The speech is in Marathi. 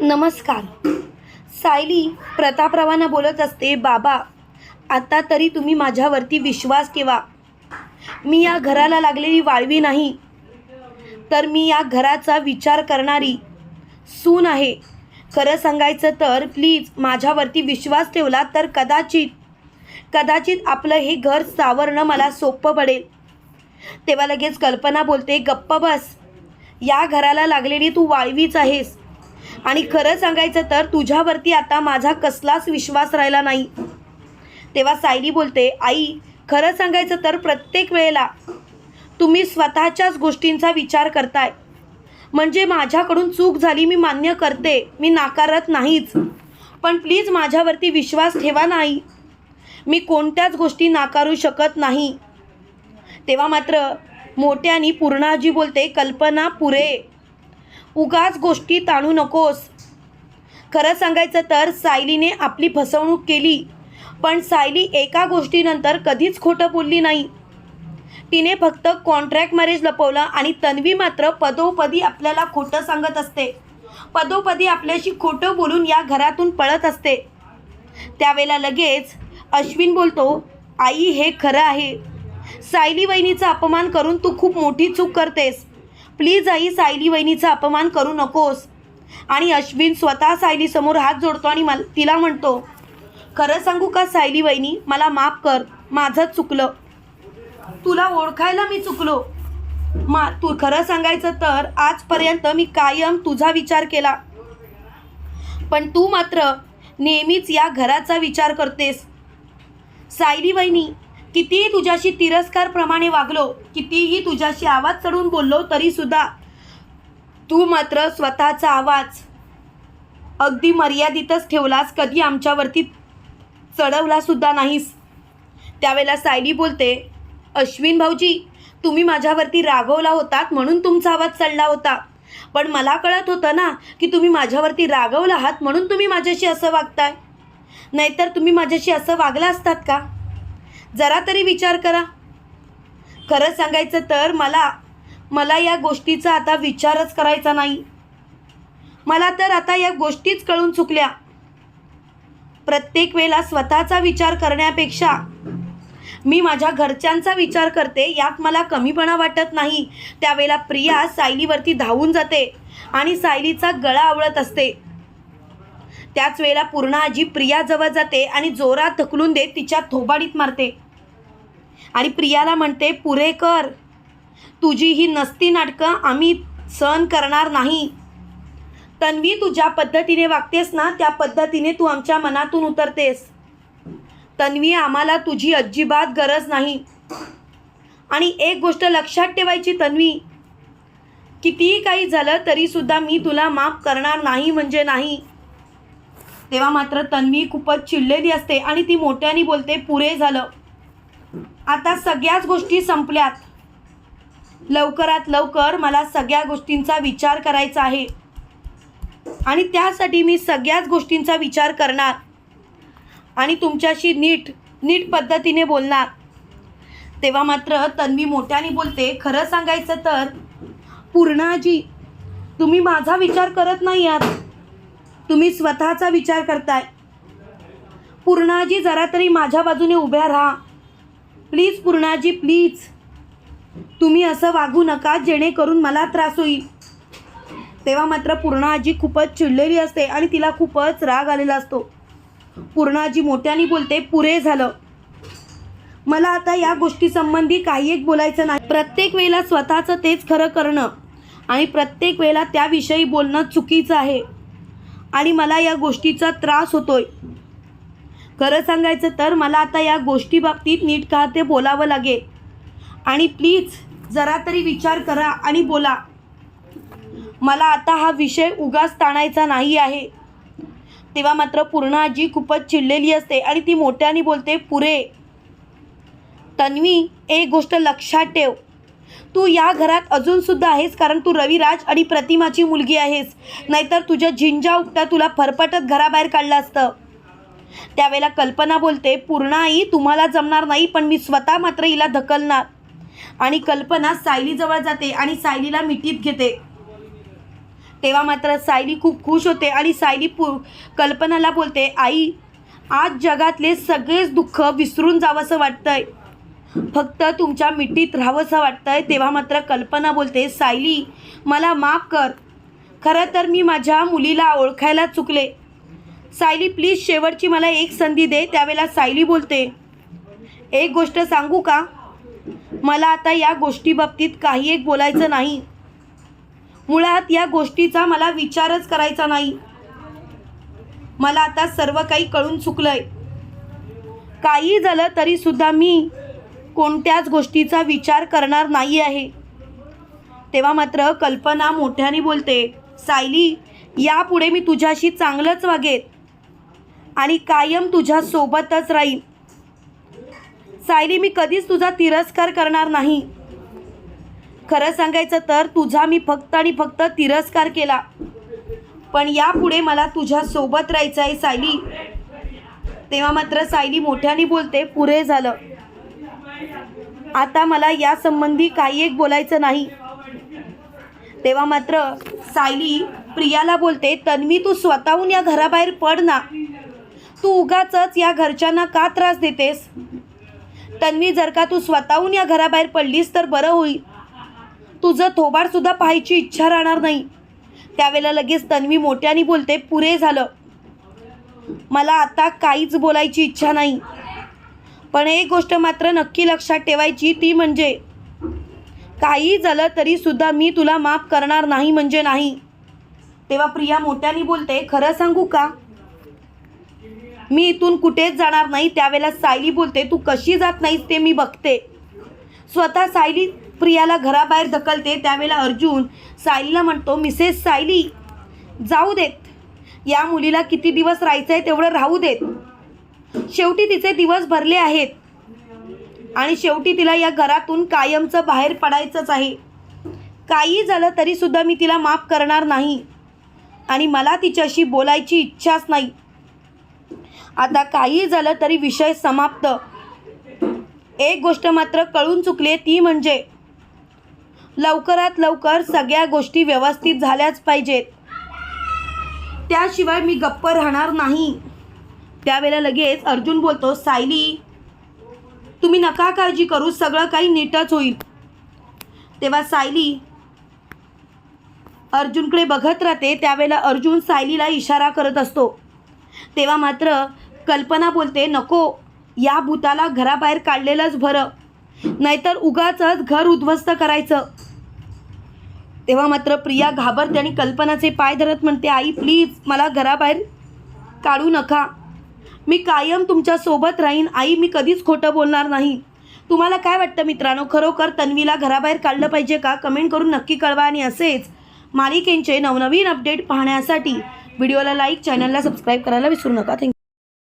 नमस्कार. सायली प्रतापरावांना बोलत असते बाबा आता तरी तुम्ही माझ्यावरती विश्वास ठेवा. मी या घराला लागलेली वाळवी नाही तर मी या घराचा विचार करणारी सून आहे. खरं सांगायचं तर प्लीज माझ्यावरती विश्वास ठेवला तर कदाचित कदाचित आपलं हे घर सावरणं मला सोपं पडेल. तेव्हा लगेच कल्पना बोलते गप्प बस. या घराला लागलेली तू वाळवीच आहेस. आणि खरं सांगायचं तर तुझ्यावरती आता माझा कसलाच विश्वास राहिला नाही. तेव्हा सायली बोलते आई खरं सांगायचं तर प्रत्येक वेळेला तुम्ही स्वतःच्याच गोष्टींचा विचार करताय. म्हणजे माझ्याकडून चूक झाली मी मान्य करते मी नाकारत नाहीच. पण प्लीज माझ्यावरती विश्वास ठेवा नाही. मी कोणत्याच गोष्टी नाकारू शकत नाही. तेव्हा मात्र मोठ्यानी पूर्णाजी बोलते कल्पना पुरे. उगाच गोष्टी ताणू नकोस. खरं सांगायचं तर सायलीने आपली फसवणूक केली. पण सायली एका गोष्टीनंतर कधीच खोटं बोलली नाही. तिने फक्त कॉन्ट्रॅक्ट मॅरेज लपवलं आणि तन्वी मात्र पदोपदी आपल्याला खोटं सांगत असते. पदोपदी आपल्याशी खोटं बोलून या घरातून पळत असते. त्यावेळेला लगेच अश्विन बोलतो आई हे खरं आहे. सायली वहिनीचा अपमान करून तू खूप मोठी चूक करतेस. प्लीज आई सायली वहिनीचा अपमान करू नकोस. आणि अश्विन स्वतः सायलीसमोर हात जोडतो आणि मला तिला म्हणतो खरं सांगू का सायली वहिनी मला माफ कर माझं चुकलं. तुला ओळखायला मी चुकलो. मा तू खरं सांगायचं तर आजपर्यंत मी कायम तुझा विचार केला. पण तू मात्र नेहमीच या घराचा विचार करतेस. सायली वहिनी कितीही तुझ्याशी तिरस्कारप्रमाणे वागलो कितीही तुझ्याशी आवाज चढून बोललो तरीसुद्धा तू मात्र स्वतःचा आवाज अगदी मर्यादितच ठेवलास कधी आमच्यावरती चढवला सुद्धा नाहीस. त्यावेळेला सायली बोलते अश्विन भाऊजी तुम्ही माझ्यावरती रागवला होतात म्हणून तुमचा आवाज चढला होता. पण मला कळत होतं ना की तुम्ही माझ्यावरती रागवला आहात म्हणून तुम्ही माझ्याशी असं वागताय. नाहीतर तुम्ही माझ्याशी असं वागला असतात का? जरा तरी विचार करा. खरं सांगायचं तर मला मला या गोष्टीचा आता विचारच करायचा नाही. मला तर आता या गोष्टीच कळून चुकल्या. प्रत्येक वेळेला स्वतःचा विचार करण्यापेक्षा मी माझ्या घरच्यांचा विचार करते यात मला कमीपणा वाटत नाही. त्यावेळेला प्रिया सायलीवरती धावून जाते आणि सायलीचा गळा आवळत असते. त्याच वेळेला पूर्ण आजी प्रियाजवळ जाते आणि जोरात ढकलून देत तिच्या थोबाडीत मारते. आणि प्रियाला म्हणते पुरे कर. तुझी ही नसती नाटकं आम्ही सहन करणार नाही. तन्वी तू ज्या पद्धतीने वागतेस ना त्या पद्धतीने तू आमच्या मनातून उतरतेस. तन्वी आम्हाला तुझी अजिबात गरज नाही. आणि एक गोष्ट लक्षात ठेवायची तन्वी कितीही काही झालं तरीसुद्धा मी तुला माफ करणार नाही म्हणजे नाही. तेव्हा मात्र तन्वी खूपच चिडलेली असते आणि ती मोठ्याने बोलते पुरे झालं. आता सगळ्याच गोष्टी संपल्यात. लवकरात लवकर मला सगळ्या गोष्टींचा विचार करायचा आहे. आणि त्यासाठी मी सगळ्याच गोष्टींचा विचार करणार. आणि तुमच्याशी नीट नीट पद्धतीने बोलणार. तेव्हा मात्र तन्वी मोठ्याने बोलते खरं सांगायचं तर पूर्णाजी तुम्ही माझा विचार करत नाही आहात. तुम्ही स्वतःचा विचार करताय. पूर्णाजी जरा तरी माझ्या बाजूने उभ्या राहा. प्लीज पूर्णाजी प्लीज. तुम्ही असं वागू नका जेणेकरून मला त्रास होईल. तेव्हा मात्र पूर्णाजी खूपच चिडलेली असते आणि तिला खूपच राग आलेला असतो. पूर्णाजी मोठ्याने बोलते पुरे झालं. मला आता या गोष्टीसंबंधी काही एक बोलायचं नाही. प्रत्येक वेळेला स्वतःचं तेच खरं करणं आणि प्रत्येक वेळेला त्याविषयी बोलणं चुकीचं आहे. आणि मला या गोष्टीचा त्रास होतोय. खरं सांगायचं तर मला आता या गोष्टी बाबतीत नीट का ते बोलावं लागेल. आणि प्लीज जरा तरी विचार करा आणि बोला. मला आता हा विषय उगाच ताणायचा नाही आहे. तेव्हा मात्र पूर्ण आजी खूपच चिडलेली असते आणि ती मोठ्याने बोलते पुरे तन्वी एक गोष्ट लक्षात ठेव. तू या घरात अजूनसुद्धा आहेस कारण तू रविराज आणि प्रतिमाची मुलगी आहेस. नाहीतर तुझ्या झिंजा उठता तुला फरफटत घराबाहेर काढलं असतं. त्यावेळेला कल्पना बोलते पूर्ण आई तुम्हाला जमणार नाही पण मी स्वतः मात्र हिला ढकलणार. आणि कल्पना सायलीजवळ जाते आणि सायलीला मिठीत घेते. तेव्हा मात्र सायली खूप खुश होते आणि सायली पु कल्पनाला बोलते आई आज जगातले सगळेच दुःख विसरून जावंसं वाटतंय. फक्त तुमच्या मिठीत राहावंसं वाटतंय. तेव्हा मात्र कल्पना बोलते सायली मला माफ कर. खरं तर मी माझ्या मुलीला ओळखायला चुकले. सायली प्लीज शेवटची मला एक संधी दे. त्यावेळेला सायली बोलते. एक गोष्ट सांगू का? मला आता या गोष्टीबाबतीत काही एक बोलायचं नाही. मुळात या गोष्टीचा मला विचारच करायचा नाही. मला आता सर्व काही कळून चुकलंय. काही झालं तरी सुद्धा मी कोणत्याच गोष्टीचा विचार करणार नाही आहे. तेव्हा मात्र कल्पना मोठ्याने बोलते सायली यापुढे मी तुझ्याशी चांगलंच वागेन. आणि कायम तुझ्या सोबतच सायली मी कधीच तुझा तिरस्कार करणार नाही. खरं सांगायचं तर तुझा मी फक्त आणि फक्त तिरस्कार केला. पण यापुढे मला तुझ्या सोबत राहायचं आहे सायली. तेव्हा मात्र सायली मोठ्याने बोलते पुरे झालं. आता मला या संबंधी काही एक बोलायचं नाही. तेव्हा मात्र सायली प्रियाला बोलते तन्वी तू स्वतःहून या घराबाहेर पड ना. तू उगाच या घरच्यांना का त्रास देतेस? तन्वी जर का तू स्वतःहून या घराबाहेर पडलीस तर बरं होईल. तुझं थोबाडसुद्धा पाहायची इच्छा राहणार नाही. त्यावेळेला लगेच तन्वी मोठ्याने बोलते पुरे झालं. मला आता काहीच बोलायची इच्छा नाही. पण एक गोष्ट मात्र नक्की लक्षात ठेवायची ती म्हणजे काही झालं तरी सुद्धा मी तुला माफ करणार नाही म्हणजे नाही. तेव्हा प्रिया मोठ्याने बोलते खरं सांगू का? मी इथून कुठेच जाणार नाही त्यावेळेला सायली बोलते तू कशी जात नाहीस ते मी बघते. स्वतः सायली प्रियाला घराबाहेर ढकलते त्यावेळेला अर्जुन सायलीला म्हणतो मिसेस सायली जाऊ देत. या मुलीला किती दिवस राहायचं आहे तेवढं राहू देत. शेवटी तिचे दिवस भरले आहेत आणि शेवटी तिला या घरातून कायमचं बाहेर पडायचंच आहे. काही झालं तरीसुद्धा मी तिला माफ करणार नाही आणि मला तिच्याशी बोलायची इच्छाच नाही. आता काही झालं तरी विषय समाप्त. एक गोष्ट मात्र कळून चुकली ती म्हणजे लवकरात लवकर सगळ्या गोष्टी व्यवस्थित झाल्याच पाहिजेत. त्याशिवाय मी गप्प राहणार नाही. त्यावेळेला लगेच अर्जुन बोलतो सायली तुम्ही नका काळजी करू सगळं काही नीटच होईल. तेव्हा सायली अर्जुनकडे बघत राहते त्यावेळेला अर्जुन सायलीला इशारा करत असतो. तेव्हा मात्र कल्पना बोलते नको या भूताला घराबाहेर काढलेलंच बरं. नाहीतर उगाच घर उद्ध्वस्त करायचं. तेव्हा मात्र प्रिया घाबरते आणि कल्पनाचे पाय धरत म्हणते आई प्लीज मला घराबाहेर काढू नका. मी कायम तुमच्यासोबत राहीन. आई मी कधीच खोटं बोलणार नाही. तुम्हाला काय वाटतं मित्रांनो? खरोखर तन्वीला घराबाहेर काढलं पाहिजे का? कमेंट करून नक्की कळवा आणि असेच मालिकेंचे नवनवीन अपडेट पाहण्यासाठी व्हिडिओला लाईक चॅनलला सबस्क्राईब करायला विसरू नका. थँक्यू.